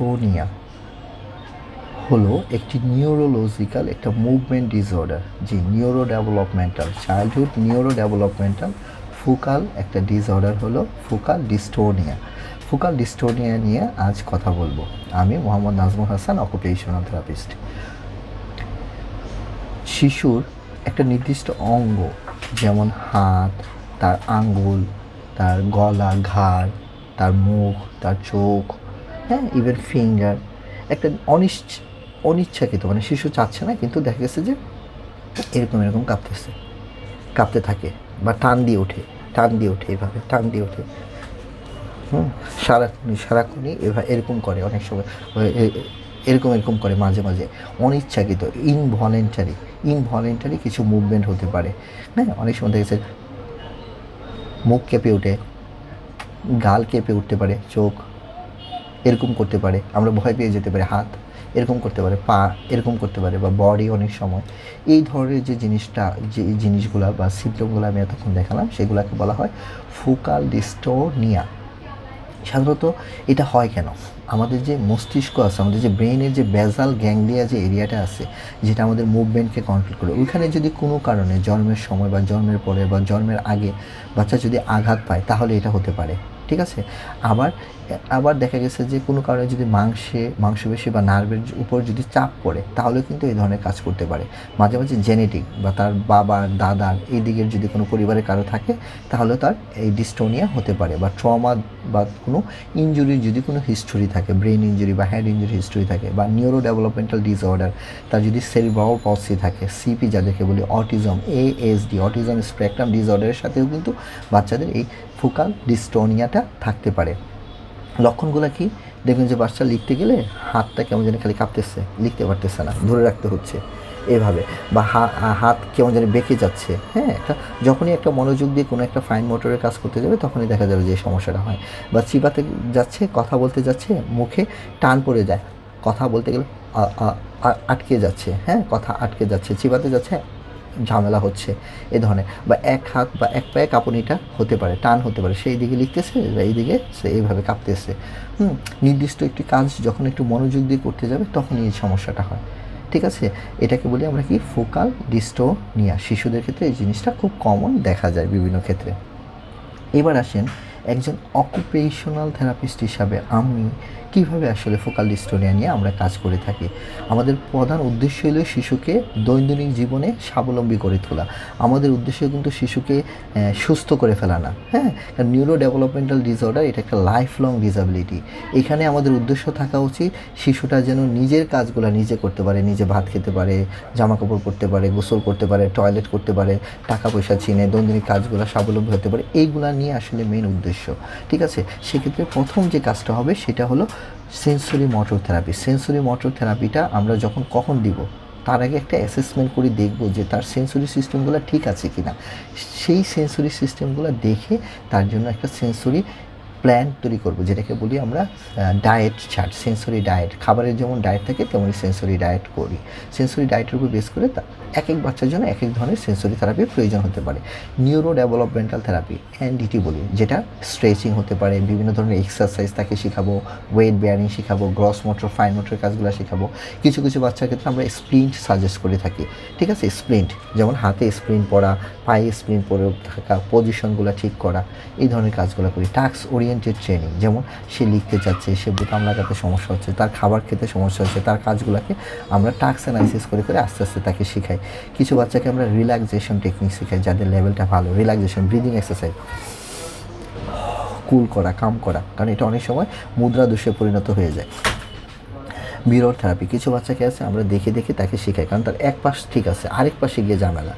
Dystonia হলো একটি neurological একটা মুভমেন্ট ডিসঅর্ডার যে neuro developmental childhood neuro developmental focal একটা ডিসঅর্ডার হলো ফোকাল ডিস্টোনিয়া ফোকাল ডিস্টোনিয়া নিয়ে আজ কথা বলব। আমি মোহাম্মদ নাজমুল হাসান অকুপেশনাল থেরাপিস্ট শিশুর একটা নির্দিষ্ট অঙ্গ, যেমন হাত, তার আঙ্গুল, তার গলা, ঘাড়, তার মুখ, তার চোখ হ্যাঁ ইভেন ফিঙ্গার একটা অনিচ্ছ অনিচ্ছাকৃত মানে শিশু চাচ্ছে না, কিন্তু দেখা গেছে যে এরকম এরকম কাঁপতেছে। কাঁপতে থাকে বা টান দিয়ে ওঠে, টান দিয়ে ওঠে এভাবে, টান দিয়ে ওঠে। হুম, সারাক্ষণই সারাক্ষণই এভাবে এরকম করে অনেক সময় এরকম এরকম করে মাঝে মাঝে। অনিচ্ছাকৃত ইনভলেন্টারি ইনভলেন্টারি কিছু মুভমেন্ট হতে পারে। হ্যাঁ অনেক সময় দেখেছে মুখ কেঁপে ওঠে, গাল কেঁপে উঠতে পারে, চোখ এরকম করতে পারে, আমরা ভয় পেয়ে যেতে পারি হাত, এরকম করতে পারে পা, এরকম করতে পারে বা বডি অনেক সময়। এই ধরনের যে জিনিসটা, যে জিনিসগুলো বা সিমটমগুলো আমি এতক্ষণ দেখালাম, সেগুলোকে বলা হয় ফুকাল ডিস্টোনিয়া সাধারণত এটা হয় কেন? আমাদের যে মস্তিষ্ক আছে, আমাদের যে ব্রেনের যে বেজাল গ্যাংলিয়া যে এরিয়াটা আছে, যেটা আমাদের মুভমেন্টকে কন্ট্রোল করে, ওইখানে যদি কোনো কারণে জন্মের সময় বা জন্মের পরে বা জন্মের আগে বাচ্চা যদি আঘাত পায়, তাহলে এটা হতে পারে। ঠিক আছে? আবার আবার দেখা গেছে যে কোনো কারণে যদি মাংসে, মাংসপেশি বা নার্ভের উপর যদি চাপ পড়ে, তাহলে কিন্তু এই ধরনের কাজ করতে পারে। মাঝে মাঝে জেনেটিক বা তার বাবার দাদার এই দিকের যদি কোনো পরিবারে কারও থাকে, তাহলে তার এই ডিস্টোনিয়া হতে পারে বা ট্রমা বা কোনো ইঞ্জুরির যদি কোনো হিস্টোরি থাকে ব্রেন ইঞ্জুরি বা হেড ইঞ্জুরি হিস্টোরি থাকে বা নিউরো ডেভেলপমেন্টাল ডিসঅর্ডার, তার যদি সেরিব্রাল পলসি থাকে, সিপি যাদেরকে বলি অটিজম এএসডি অটিজম স্পেকট্রাম ডিসঅর্ডারের সাথেও কিন্তু বাচ্চাদের এই ফোকাল ডিস্টোনিয়াটা থাকতে পারে। লক্ষণগুলো কি? দেখবেন যে বাচ্চা লিখতে গেলে হাতটা কেমন যেন খালি কাঁপতেছে, লিখতে পারতেছে না, ধরে রাখতে হচ্ছে এভাবে বা হাত কেমন যেন বেঁকে যাচ্ছে হ্যাঁ? একটা যখনই একটা মনোযোগ দিয়ে কোনো একটা ফাইন মোটরের কাজ করতে যাবে, তখনই দেখা যাবে যে সমস্যাটা হয় বা চিবাতে যাচ্ছে, কথা বলতে যাচ্ছে, মুখে টান পড়ে যায়, কথা বলতে গেলে আটকে যাচ্ছে হ্যাঁ? কথা আটকে যাচ্ছে, চিবাতে যাচ্ছে ঝামেলা হচ্ছে এ ধরনের। বা এক হাত বা এক পায়ে কাঁপুনিটা হতে পারে, টান হতে পারে। সেই দিকে লিখতেছে, বা এই দিকে সে এইভাবে কাঁপতেছে। হুম, নির্দিষ্ট একটি কাজ যখন একটু মনোযোগ দিয়ে করতে যাবে তখনই এই সমস্যাটা হয়। ঠিক আছে? এটাকে বলি আমরা কি? Focal dystonia. শিশুদের ক্ষেত্রে এই জিনিসটা খুব কমন দেখা যায় বিভিন্ন ক্ষেত্রে। এবার আসেন একজন অকুপেশনাল থেরাপিস্ট হিসাবে আমি কীভাবে আসলে ফোকাল ডিস্টোনিয়া নিয়ে আমরা কাজ করে থাকি? আমাদের প্রধান উদ্দেশ্য হলো শিশুকে দৈনন্দিন জীবনে স্বাবলম্বী করে তোলা। আমাদের উদ্দেশ্য কিন্তু শিশুকে সুস্থ করে ফেলা না হ্যাঁ? নিউরো ডেভেলপমেন্টাল ডিসঅর্ডার এটা একটা লাইফ লং ডিসাবিলিটি এখানে আমাদের উদ্দেশ্য থাকা উচিত শিশুটা যেন নিজের কাজগুলো নিজে করতে পারে, নিজে ভাত খেতে পারে জামা কাপড় পরতে পারে, গোসল করতে পারে টয়লেট করতে পারে টাকা পয়সা চিনে, দৈনন্দিন কাজগুলো স্বাবলম্বী হতে পারে এইগুলা নিয়ে আসলে মেন উদ্দেশ্য। ঠিক আছে? সেক্ষেত্রে প্রথম যে কাজটা হবে সেটা হলো sensory motor therapy sensory motor থেরাপিটা আমরা যখন কখন দিব, তার আগে একটা অ্যাসেসমেন্ট করে দেখব যে তার সেন্সরি সিস্টেমগুলো ঠিক আছে কিনা। সেই সেন্সরি সিস্টেমগুলো দেখে তার জন্য একটা সেন্সরি প্ল্যান তৈরি করব, যেটাকে বলি আমরা ডায়েট চার্ট সেন্সরি ডায়েট খাবারের যেমন ডায়েট থাকে, তেমনই সেন্সরি ডায়েট করি। সেন্সরি ডায়েটের উপর বেস করে এক এক বাচ্চার জন্য এক এক ধরনের সেন্সরি থেরাপির প্রয়োজন হতে পারে। নিউরো ডেভেলপমেন্টাল থেরাপি এনডিটি বলি, যেটা স্ট্রেচিং হতে পারে, বিভিন্ন ধরনের এক্সারসাইজ তাকে শেখাবো ওয়েট বেয়ারিং শেখাবো গ্রস মোটর ফাইন মোটর কাজগুলো শেখাবো। কিছু কিছু বাচ্চার ক্ষেত্রে আমরা স্প্রিন্ট সাজেস্ট করে থাকি, ঠিক আছে? স্প্রিন্ট যেমন হাতে স্প্রিন্ট পরা পায়ে স্প্রিন্ট পরে থাকা পজিশনগুলো ঠিক করা, এই ধরনের কাজগুলো করি। টাস্ক ওরিয়েন্টেড ট্রেনিং যেমন সে লিখতে চাচ্ছে, সে বোতাম লাগাতে সমস্যা হচ্ছে, তার খাবার খেতে সমস্যা হচ্ছে, তার কাজগুলোকে আমরা টাস্ক অ্যানালাইসিস করে করে আস্তে আস্তে তাকে শেখাই। কিছু বাচ্চাকে আমরা রিল্যাক্সেশন টেকনিক শেখাই, যাদের লেভেলটা ভালো। রিল্যাক্সেশন ব্রিদিং এক্সারসাইজ কুল করা কাম করা, কারণ এটা অনেক সময় মুদ্রা দোষে পরিণত হয়ে যায়। মিরর থেরাপি কিছু বাচ্চাকে আছে, আমরা দেখে দেখে তাকে শেখাই, কারণ তার এক পাশ ঠিক আছে, আরেক পাশে গিয়ে ঝামেলা।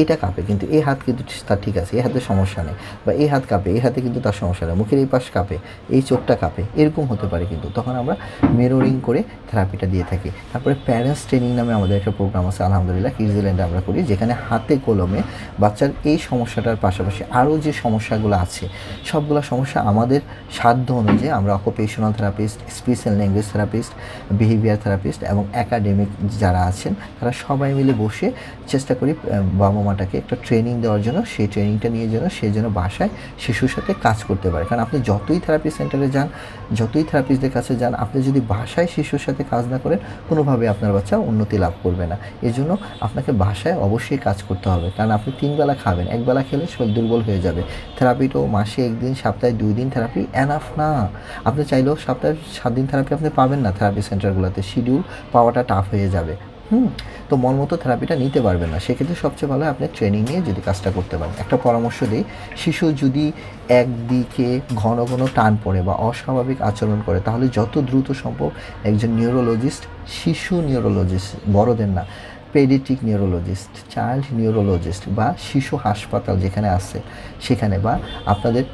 এইটা কাঁপে, কিন্তু এই হাত কিন্তু তার ঠিক আছে, এই হাতে সমস্যা নেই, বা এই হাত কাঁপে, এই হাতে কিন্তু তার সমস্যা নেই, মুখের এই পাশ কাঁপে, এই চোখটা কাঁপে, এরকম হতে পারে কিন্তু। তখন আমরা মেরোরিং করে থেরাপিটা দিয়ে থাকি। তারপরে প্যারেন্টস ট্রেনিং নামে আমাদের একটা প্রোগ্রাম আছে, আলহামদুলিল্লাহ নিউজিল্যান্ডে আমরা করি, যেখানে হাতে কলমে বাচ্চার এই সমস্যাটার পাশাপাশি আরও যে সমস্যাগুলো আছে, সবগুলো সমস্যা আমাদের সাধ্য অনুযায়ী আমরা occupational therapist special language therapist behaviour therapist এবং একাডেমিক যারা আছেন, তারা সবাই মিলে বসে চেষ্টা করি বাবা মামাটাকে একটা ট্রেনিং দেওয়ার জন্য, সেই ট্রেনিংটা নিয়ে যেন সে যেন বাসায় শিশুর সাথে কাজ করতে পারে। কারণ আপনি যতই থেরাপি সেন্টারে যান, যতই থেরাপিস্টদের কাছে যান, আপনি যদি বাসায় শিশুর সাথে কাজ না করেন কোনোভাবে আপনার বাচ্চা উন্নতি লাভ করবে না। এই জন্য আপনাকে বাসায় অবশ্যই কাজ করতে হবে। কারণ আপনি তিনবেলা খাবেন একবেলা খেলে শরীর দুর্বল হয়ে যাবে। থেরাপিটাও মাসে একদিন, সপ্তাহে দুই দিন থেরাপি এনাফ না। আপনি চাইলেও সপ্তাহে সাত দিন থেরাপি আপনি পাবেন না থেরাপি সেন্টারগুলোতে শিডিউল পাওয়াটা টাফ হয়ে যাবে। হুম। তো মন মতো থেরাপিটা নিতে পারবেন না। সেক্ষেত্রে সবচেয়ে ভালো আপনি ট্রেনিং নিয়ে যদি কাজটা করতে পারেন। একটা পরামর্শ দিই, শিশু যদি একদিকে ঘন ঘন টান পড়ে বা অস্বাভাবিক আচরণ করে, তাহলে যত দ্রুত সম্ভব একজন নিউরোলজিস্ট শিশু নিউরোলজিস্ট বড়দের না পেডিটিক নিউরোলজিস্ট চাইল্ড নিউরোলজিস্ট বা শিশু হাসপাতাল যেখানে আছে, সেখানে বা আপনাদের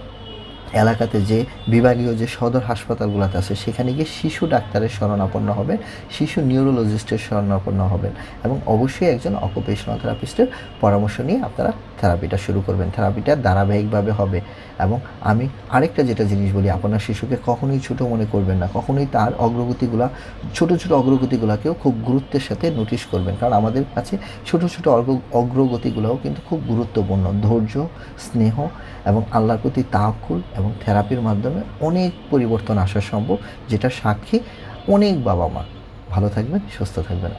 এলাকাতে যে বিভাগীয় যে সদর হাসপাতালগুলোতে আছে, সেখানে গিয়ে শিশু ডাক্তারের শরণাপন্ন হবেন শিশু নিউরোলজিস্টের শরণাপন্ন হবেন এবং অবশ্যই একজন অকুপেশনাল থেরাপিস্টের পরামর্শ নিয়ে আপনারা থেরাপিটা শুরু করবেন। থেরাপিটা ধারাবাহিকভাবে হবে এবং আমি আরেকটা যেটা জিনিস বলি, আপনার শিশুকে কখনোই ছোট মনে করবেন না, কখনোই তার অগ্রগতিগুলা, ছোট ছোট অগ্রগতিগুলোকেও খুব গুরুত্বের সাথে নোটিশ করবেন। কারণ আমাদের কাছে ছোট ছোট অগ্র- অগ্রগতিগুলোও কিন্তু খুব গুরুত্বপূর্ণ। ধৈর্য, স্নেহ এবং আল্লাহর প্রতি তাকুল এবং থেরাপির মাধ্যমে অনেক পরিবর্তন আসা সম্ভব, যেটা সাক্ষী অনেক বাবা মা ভালো থাকবেন, সুস্থ থাকবেন।